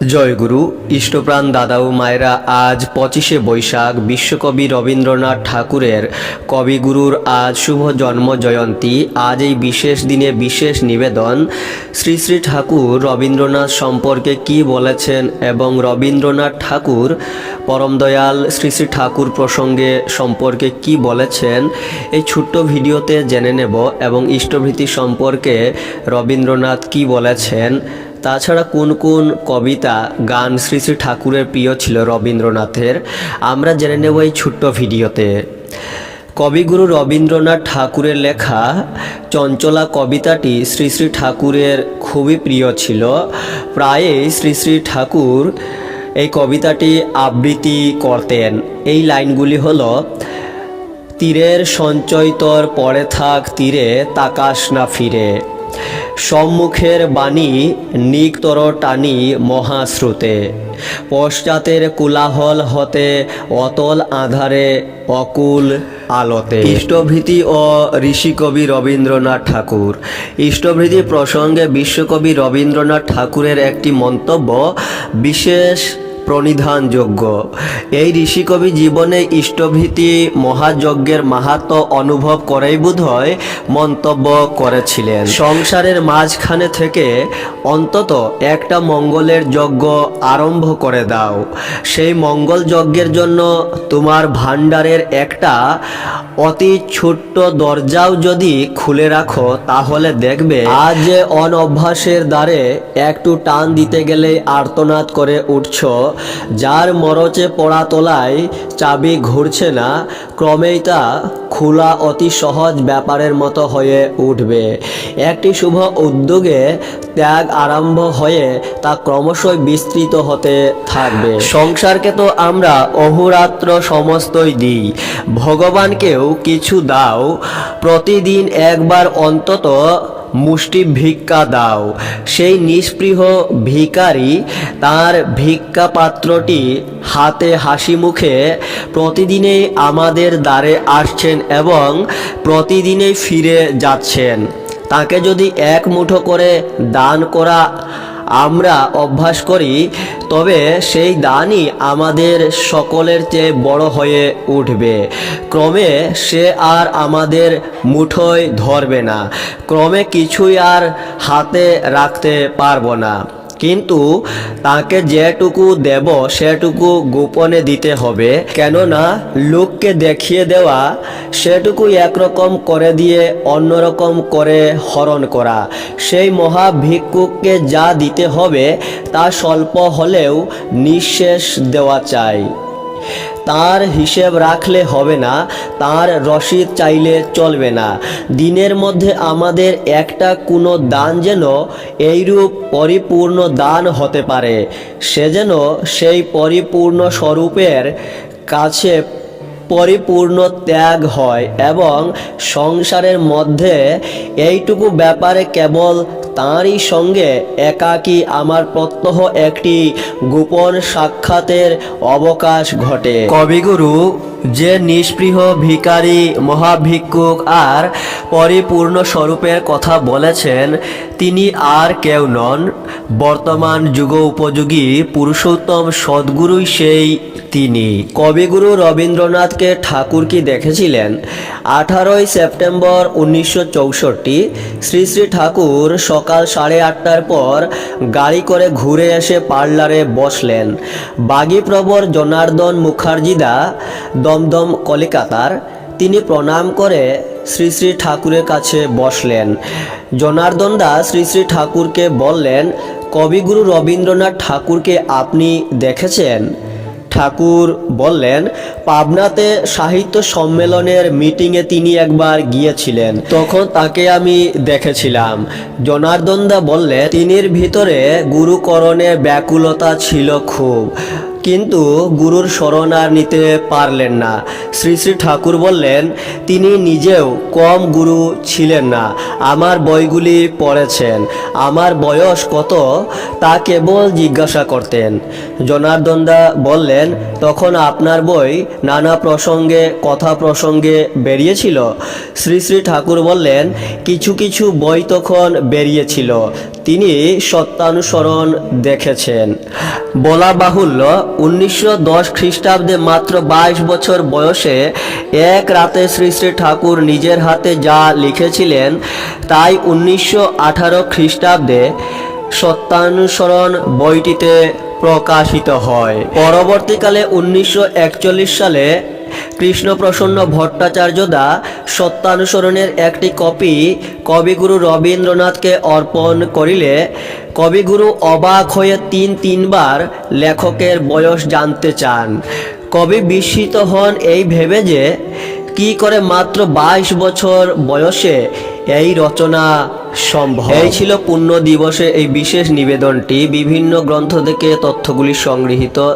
জয়গুরু ইষ্টপ্রাণ দাদা ও মায়েরা আজ পঁচিশে বৈশাখ বিশ্বকবি রবীন্দ্রনাথ ঠাকুরের কবিগুরুর আজ শুভ জন্ম জয়ন্তী। আজ এই বিশেষ দিনে বিশেষ নিবেদন। শ্রী শ্রী ঠাকুর রবীন্দ্রনাথ সম্পর্কে কি বলেছেন এবং রবীন্দ্রনাথ ঠাকুর পরম দয়াল শ্রী শ্রী ঠাকুর প্রসঙ্গে সম্পর্কে কি বলেছেন, এই ছোট্ট ভিডিওতে জেনে নেব এবং ইষ্টভৃতি সম্পর্কে রবীন্দ্রনাথ কি বলেছেন। তাছাড়া কোন কোন কবিতা গান শ্রী শ্রী ঠাকুরের প্রিয় ছিল রবীন্দ্রনাথের, আমরা জেনে নেব এই ছোট্ট ভিডিওতে। কবিগুরু রবীন্দ্রনাথ ঠাকুরের লেখা, চঞ্চলা কবিতাটি শ্রী শ্রী ঠাকুরের খুবই প্রিয় ছিল। প্রায়ই শ্রী শ্রী ঠাকুর এই কবিতাটি আবৃত্তি করতেন। এই লাইনগুলি হলো, তীরের সঞ্চয়তর পরে থাক, তীরে তাকাস না ফিরে। সম্মুখের বাণী নিকতর টানি মহাশ্রুতে পশ্চাতের কোলাহল হতে অতল আধারে অকুল আলোতে। ইষ্টভৃতি ও ঋষিকবি রবীন্দ্রনাথ ঠাকুর। ইষ্টভৃতি প্রসঙ্গে বিশ্বকবি রবীন্দ্রনাথ ঠাকুরের একটি মন্তব্য, বিশেষ প্রণিধানযোগ্য। এই ঋষিকবি জীবনে ইষ্টভীতি মহাযজ্ঞের মাহাত্ম অনুভব করেই বোধহয় মন্তব্য করেছিলেন। সংসারের মাঝখানে থেকে অন্তত একটা মঙ্গলের যজ্ঞ আরম্ভ করে দাও। সেই মঙ্গল যজ্ঞের জন্য তোমার ভাণ্ডারের একটা অতি ছোট্ট দরজাও যদি খুলে রাখো, তাহলে দেখবে আজ অন অনভ্যাসের দ্বারে একটু টান দিতে গেলে আর্তনাদ করে উঠছ। যার মরচে পড়া তোলায় চাবি ঘুরছে না, ক্রমেই তা খোলা অতি সহজ ব্যাপারের মতো হয়ে উঠবে। একটি শুভ উদ্যোগে ত্যাগ আরম্ভ হয়ে তা ক্রমশই বিস্তৃত হতে থাকবে। সংসারকে তো আমরা অহোরাত্র সমস্তই দিই। ভগবানকেও কিছু দাও। প্রতিদিন একবার অন্তত মুষ্টি ভিক্ষা দাও। সেই নিষ্পৃহ ভিকারি তার ভিক্ষা পাত্রটি হাতে হাসি মুখে প্রতিদিনেই আমাদের দ্বারে আসছেন এবং প্রতিদিনেই ফিরে যাচ্ছেন। তাকে যদি এক মুঠো করে দান করা আমরা অভ্যাস করি, তবে সেই দানই আমাদের সকলের চেয়ে বড় হয়ে উঠবে। ক্রমে সে আর আমাদের মুঠোয় ধরবে না। ক্রমে কিছুই আর হাতে রাখতে পারব না। কিন্তু তাকে যেটুকু দেব, সেটুকু গোপনে দিতে হবে। কেননা লোককে দেখিয়ে দেওয়া সেটুকু একরকম করে দিয়ে অন্যরকম করে হরণ করা। সেই মহা ভিক্ষুককে যা দিতে হবে, তা স্বল্প হলেও নিঃশেষ দেওয়া চাই। তার হিসেব রাখলে হবে না, তার রসিদ চাইলে চলবে না। দিনের মধ্যে আমাদের একটা কোনো দান যেন এইরূপ পরিপূর্ণ দান হতে পারে। সে যেন সেই পরিপূর্ণ স্বরূপের কাছে পরিপূর্ণ ত্যাগ হয় এবং সংসারের মধ্যে এইটুকু ব্যাপারে কেবল তাঁরই সঙ্গে একাকী আমার প্রত্যহ একটি গোপন সাক্ষাতের অবকাশ ঘটে। কবিগুরু, যে নিষ্পৃহ ভিকারী মহাভিক্ষুক আর পরিপূর্ণ স্বরূপের কথা বলেছেন, তিনি আর কেউ নন। বর্তমান যুগ উপযোগী পুরুষোত্তম সদ্গুরুই সেই তিনি। কবিগুরু রবীন্দ্রনাথকে ঠাকুর কি দেখেছিলেন? আঠারোই সেপ্টেম্বর উনিশশো চৌষট্টি, শ্রী শ্রী ঠাকুর সকাল সাড়ে আটটার পর গাড়ি করে ঘুরে এসে পার্লারে বসলেন। বাগীপ্রবর জনার্দন মুখার্জিদা দমদম কলিকাতার। তিনি প্রণাম করে শ্রী শ্রী ঠাকুরের কাছে বসলেন। জনার্দন দাস শ্রী শ্রী ঠাকুরকে বললেন, কবিগুরু রবীন্দ্রনাথ ঠাকুরকে আপনি দেখেছেন? ঠাকুর বললেন, পাবনাতে সাহিত্য সম্মেলনের মিটিংয়ে তিনি একবার গিয়েছিলেন। তখন তাকে আমি দেখেছিলাম। জনার্দনদা বললেন, তিনির ভিতরে গুরুকরণে ব্যাকুলতা ছিল খুব। কিন্তু গুরুর শরণ আর নিতে পারলেন না। শ্রী শ্রী ঠাকুর বললেন, তিনি নিজেও কম গুরু ছিলেন না। আমার বইগুলি পড়েছেন। আমার বয়স কত তা কেবল জিজ্ঞাসা করতেন। জনার্দন দা বললেন, তখন আপনার বই নানা প্রসঙ্গে, কথা প্রসঙ্গে বেরিয়েছিল শ্রী শ্রী ঠাকুর বললেন, কিছু কিছু বই তখন বেরিয়েছিল। তিনি সত্যানুসরণ দেখেছেন। বলা বাহুল্য উনিশশো দশ খ্রিস্টাব্দে মাত্র বাইশ বছর বয়সে এক রাতে শ্রী শ্রী ঠাকুর নিজের হাতে যা লিখেছিলেন, তাই উনিশশো আঠারো খ্রিস্টাব্দে সত্যানুসরণ বইটিতে প্রকাশিত হয়। পরবর্তীকালে উনিশশো একচল্লিশ সালে কৃষ্ণপ্রসন্ন ভট্টাচার্য দা সত্যানুসরণের একটি কপি কবিগুরু রবীন্দ্রনাথকে অর্পণ করিলে কবিগুরু অবাক হয়ে তিন তিনবার লেখকের বয়স জানতে চান। কবি বিস্মিত হন এই ভেবে যে, কি করে মাত্র বাইশ বছর বয়সে এই রচনা সম্ভব? এই ছিল পুণ্য দিবসে এই বিশেষ নিবেদনটি। বিভিন্ন গ্রন্থ থেকে তথ্যগুলি সংগৃহীত